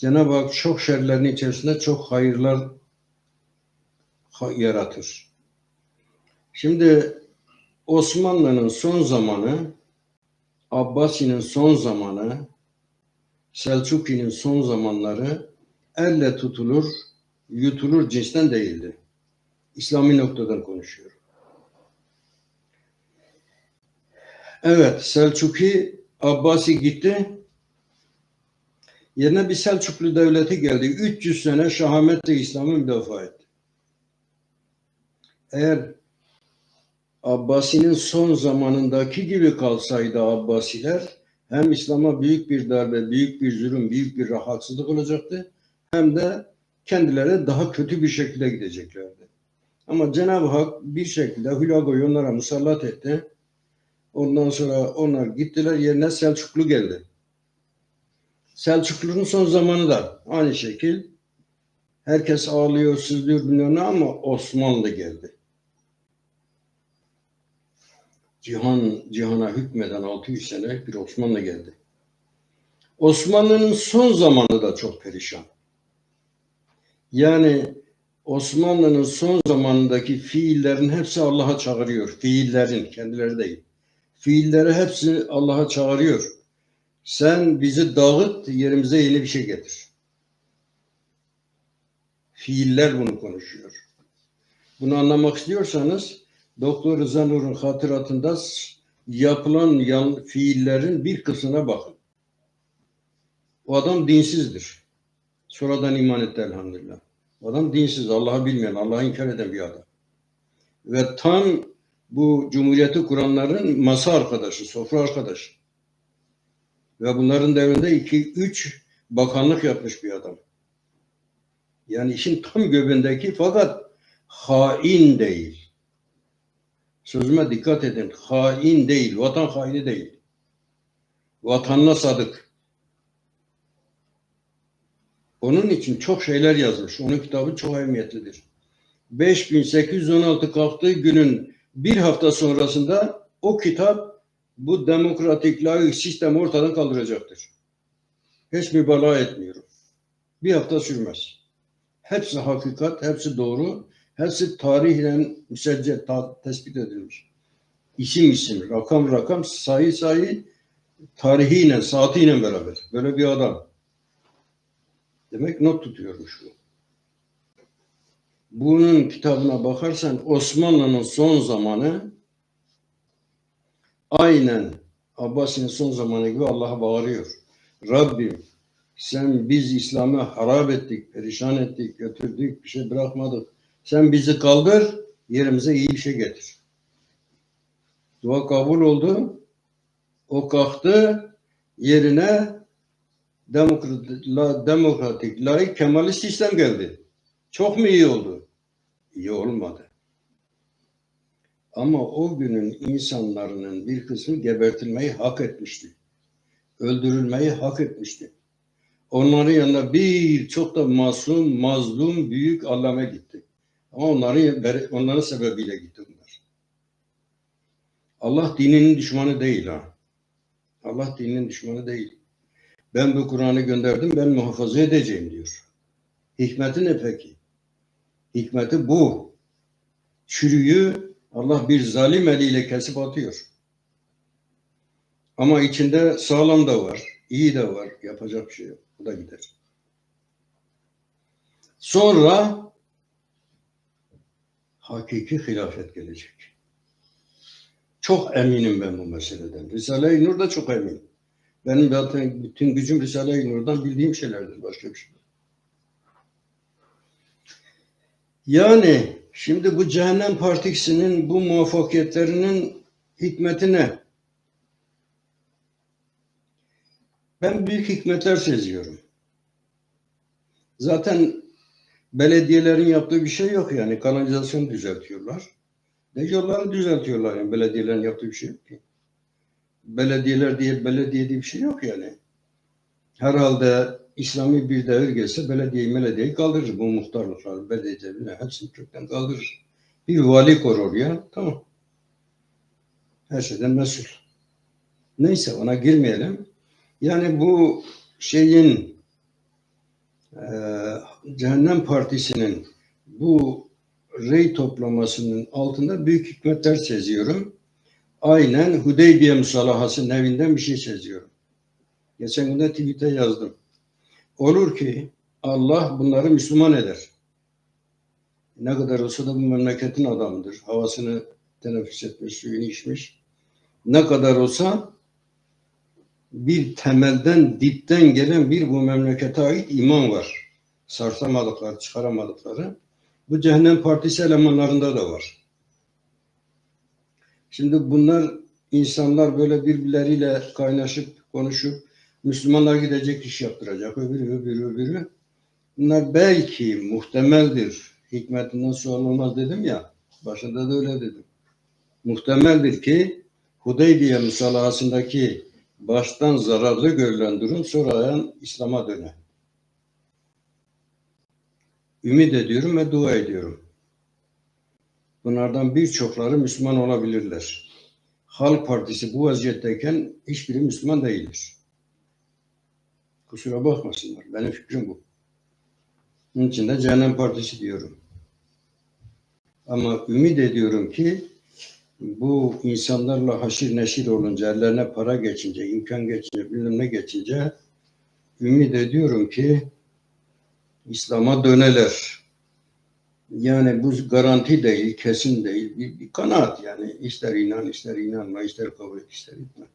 Cenab-ı Hak çok şerlerin içerisinde çok hayırlar ha- yaratır. Şimdi Osmanlı'nın son zamanı, Abbasi'nin son zamanı, Selçuki'nin son zamanları elle tutulur, yutulur cinsten değildi. İslami noktadan konuşuyorum. Evet, Selçuki, Abbasi gitti. Yerine bir Selçuklu devleti geldi. 300 sene şahametle İslam'ı müdafaa etti. Eğer Abbasi'nin son zamanındaki gibi kalsaydı Abbasiler hem İslam'a büyük bir darbe, büyük bir zulüm, büyük bir rahatsızlık olacaktı hem de kendileri daha kötü bir şekilde gideceklerdi. Ama Cenab-ı Hak bir şekilde Hülago'yu onlara musallat etti. Ondan sonra onlar gittiler yerine Selçuklu geldi. Selçuklu'nun son zamanı da aynı şekil. Herkes ağlıyor, sızlıyor bilmem ne ama Osmanlı geldi. Cihan, cihana hükmeden 600 sene bir Osmanlı geldi. Osmanlı'nın son zamanı da çok perişan. Yani Osmanlı'nın son zamanındaki fiillerin hepsi Allah'a çağırıyor. Fiillerin, kendileri değil. Fiilleri hepsi Allah'a çağırıyor. Sen bizi dağıt, yerimize yeni bir şey getir. Fiiller bunu konuşuyor. Bunu anlamak istiyorsanız Doktor Rıza Nur'un hatıratında yapılan yan, fiillerin bir kısmına bakın. O adam dinsizdir. Sonradan iman etti elhamdülillah. O adam dinsiz, Allah'ı bilmeyen, Allah'ı inkar eden bir adam. Ve tam bu cumhuriyeti kuranların masa arkadaşı, sofra arkadaşı. Ve bunların devrinde iki, üç bakanlık yapmış bir adam. Yani işin tam göbeğindeki fakat hain değil. Sözüme dikkat edin. Hain değil, vatan haini değil. Vatanına sadık. Onun için çok şeyler yazmış. Onun kitabı çok ehemmiyetlidir. 5816 kalktığı günün bir hafta sonrasında o kitap bu demokratik layık sistemi ortadan kaldıracaktır. Hiç mübalağa etmiyorum. Bir hafta sürmez. Hepsi hakikat, hepsi doğru, hepsi tarihle müseccel, ta- tespit edilmiş. İsim isim, rakam rakam, sayı sayı, tarihiyle, saatiyle beraber. Böyle bir adam. Demek not tutuyormuş bu. Bunun kitabına bakarsan Osmanlı'nın son zamanı aynen Abbasi'nin son zamanı gibi Allah'a bağırıyor. Rabbim sen biz İslam'ı harap ettik, perişan ettik, götürdük, bir şey bırakmadık. Sen bizi kaldır, yerimize iyi bir şey getir. Dua kabul oldu. O kalktı, yerine demokratik, demokratik layık kemalist sistem geldi. Çok mu iyi oldu? İyi olmadı. Ama o günün insanların bir kısmı gebertilmeyi hak etmişti. Öldürülmeyi hak etmişti. Onların yanında bir çok da masum, mazlum, büyük allame gitti. Ama onların, onların sebebiyle gitti bunlar. Allah dininin düşmanı değil ha. Allah dininin düşmanı değil. Ben bu Kur'an'ı gönderdim, ben muhafaza edeceğim diyor. Hikmeti ne peki? Hikmeti bu. Çürüyü Allah bir zalim eliyle kesip atıyor. Ama içinde sağlam da var, iyi de var. Yapacak bir şey yok. Bu da gider. Sonra hakiki hilafet gelecek. Çok eminim ben bu meseleden. Risale-i Nur da çok eminim. Benim zaten bütün gücüm Risale-i Nur'dan bildiğim şeylerdir. Başka bir şey. Yani şimdi bu Cehennem Partisi'nin bu muvaffakiyetlerinin hikmeti ne? Ben büyük hikmetler seziyorum. Zaten belediyelerin yaptığı bir şey yok yani. Kanalizasyon düzeltiyorlar. Ne yolları düzeltiyorlar yani. Belediyelerin yaptığı bir şey yok ki. Belediyeler diye belediye diye bir şey yok yani. Herhalde İslami bir devir gelse belediyeyi belediyeyi kaldırır. Bu muhtarlıklar, belediyeler hepsini kökten kaldırır. Bir vali koyar oraya. Tamam. Her şeyden mesul. Neyse ona girmeyelim. Yani bu şeyin Ee, Cehennem Partisi'nin bu rey toplamasının altında büyük hikmetler seziyorum. Aynen Hudeybiye musalahasının evinden bir şey seziyorum. Geçen gün de tweet'e yazdım. Olur ki Allah bunları Müslüman eder. Ne kadar olsa da bu memleketin adamıdır. Havasını teneffüs etmiş, suyunu içmiş. Ne kadar olsa bir temelden, dipten gelen bir bu memlekete ait iman var. Sarsamadıkları, çıkaramadıkları. Bu cehennem partisi elemanlarında da var. Şimdi bunlar insanlar böyle birbirleriyle kaynaşıp konuşup Müslümanlar gidecek iş yaptıracak. Öbürü, öbürü, öbürü. Bunlar belki muhtemeldir. Hikmetinden sual olmaz dedim ya. Başında da öyle dedim. Muhtemeldir ki Hudeybiye musalahasındaki baştan zararlı görülen durum sonradan İslam'a döner. Ümit ediyorum ve dua ediyorum. Bunlardan birçokları Müslüman olabilirler. Halk Partisi bu vaziyetteyken hiçbiri Müslüman değildir. Kusura bakmasınlar. Benim fikrim bu. Bunun için de Cehennem Partisi diyorum. Ama ümit ediyorum ki bu insanlarla haşir neşir olunca, ellerine para geçince, imkan geçince, bilmem ne geçince ümit ediyorum ki İslam'a döneler. Yani bu garanti değil, kesin değil. Bir, bir kanaat yani. İster inan, ister inanma, ister kabul et, ister etme.